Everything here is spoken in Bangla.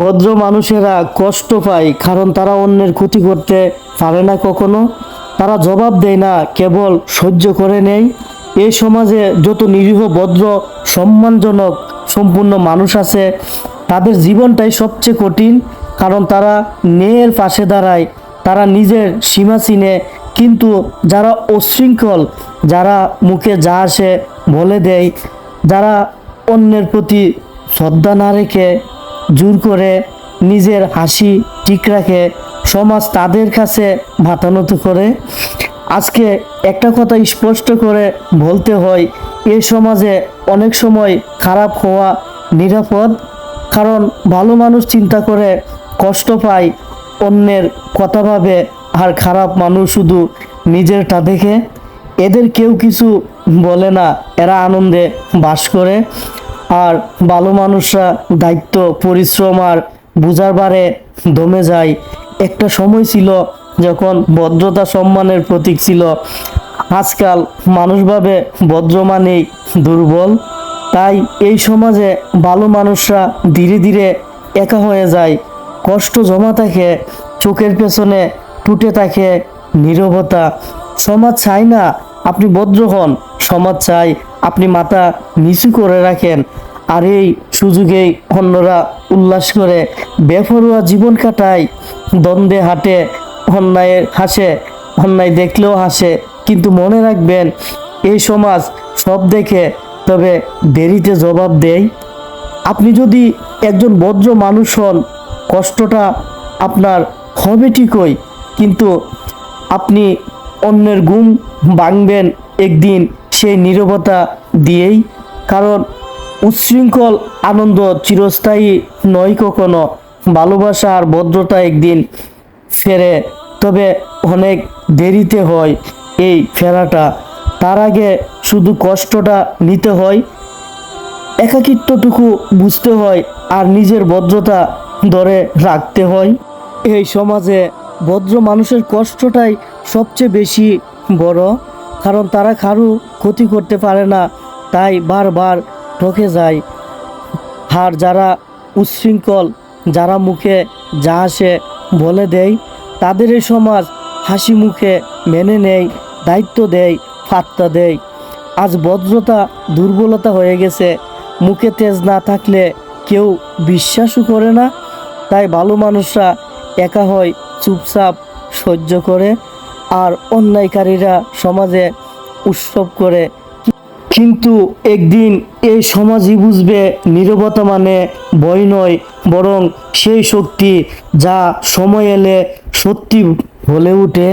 ভদ্র মানুষেরা কষ্ট পায়, কারণ তারা অন্যের ক্ষতি করতে পারে না কখনো। তারা জবাব দেয় না, কেবল সহ্য করে নেয়। এই সমাজে যত নিরীহ, ভদ্র, সম্মানজনক, সম্পূর্ণ মানুষ আছে, তাদের জীবনটাই সবচেয়ে কঠিন, কারণ তারা ন্যায়ের পাশে দাঁড়ায়। তারা নিজের সীমা চিনে, কিন্তু যারা অশৃঙ্খল, যারা মুখে যা আসে বলে দেয়, যারা অন্যের প্রতি শ্রদ্ধা না রেখে জোর করে নিজের হাসি ঠিক রাখে সমাজ তাদের কাছে মাথা নত করে। আজকে একটা কথা স্পষ্ট করে বলতে হয় এই সমাজে অনেক সময় খারাপ হওয়া নিরাপদ, কারণ ভালো মানুষ চিন্তা করে কষ্ট পায়, অন্যের কথা ভাবে, আর খারাপ মানুষ শুধু নিজেরটা দেখে। এদের কেউ কিছু বলে না, এরা আনন্দে বাস করে। আর ভালো মানুষরা দায়িত্ব, পরিশ্রম আর বুঝার বারে দমে যায়। একটা সময় ছিল যখন ভদ্রতা সম্মানের প্রতীক ছিল। আজকাল মানুষভাবে ভদ্র মানেই দুর্বল। তাই এই সমাজে ভালো মানুষরা ধীরে ধীরে একা হয়ে যায়। কষ্ট জমা থাকে, চোখের পেছনে টুটে থাকে নীরবতা। সমাজ চায় না আপনি ভদ্র হন, সমাজ চাই আপনি মাথা নিচু করে রাখেন। আর এই সুযোগেই অন্যরা উল্লাস করে বেফরুয়া জীবন কাটায়। দ্বন্দ্বে হাঁটে, অন্যায়ের হাসে, অন্যায় দেখলেও হাসে। কিন্তু মনে রাখবেন, এই সমাজ সব দেখে তবে দেরিতে জবাব দেয়। আপনি যদি একজন ভদ্র মানুষ হন, কষ্টটা আপনার হবে ঠিকই কিন্তু আপনি অন্যের ঘুম ভাঙবেন একদিন সেই নীরবতা দিয়েই। কারণ উচ্ছৃঙ্খল, আনন্দ চিরস্থায়ী, নয় কখনো ভালোবাসা আর ভদ্রতা একদিন ফেরে। তবে অনেক দেরিতে হয় এই ফেরাটা। তার আগে শুধু কষ্টটা নিতে হয়, একাকিত্বটুকু বুঝতে হয় আর নিজের ভদ্রতা ধরে রাখতে হয়। এই সমাজে ভদ্র মানুষের কষ্টটাই সবচেয়ে বেশি বড়, কারণ তারা কারু ক্ষতি করতে পারে না, তাই বারবার ঠকে যায়। আর যারা উচ্ছৃঙ্খল, যারা মুখে যা আসে বলে দেয়, তাদের এই সমাজ হাসি মুখে মেনে নেয়, দায়িত্ব দেয় ফাত্তা দেয়। আজ ভদ্রতা, দুর্বলতা হয়ে গেছে। মুখে তেজ না থাকলে কেউ বিশ্বাসও করে না। তাই ভালো মানুষরা একা হয় চুপচাপ সহ্য করে, আর অন্যায়কারীরা সমাজে উৎসব করে কিন্তু একদিন এই সমাজই বুঝবে নিরবতা মানে ভয় নয়, বরং সেই শক্তি যা সময় এলে সত্যি বলে উঠে।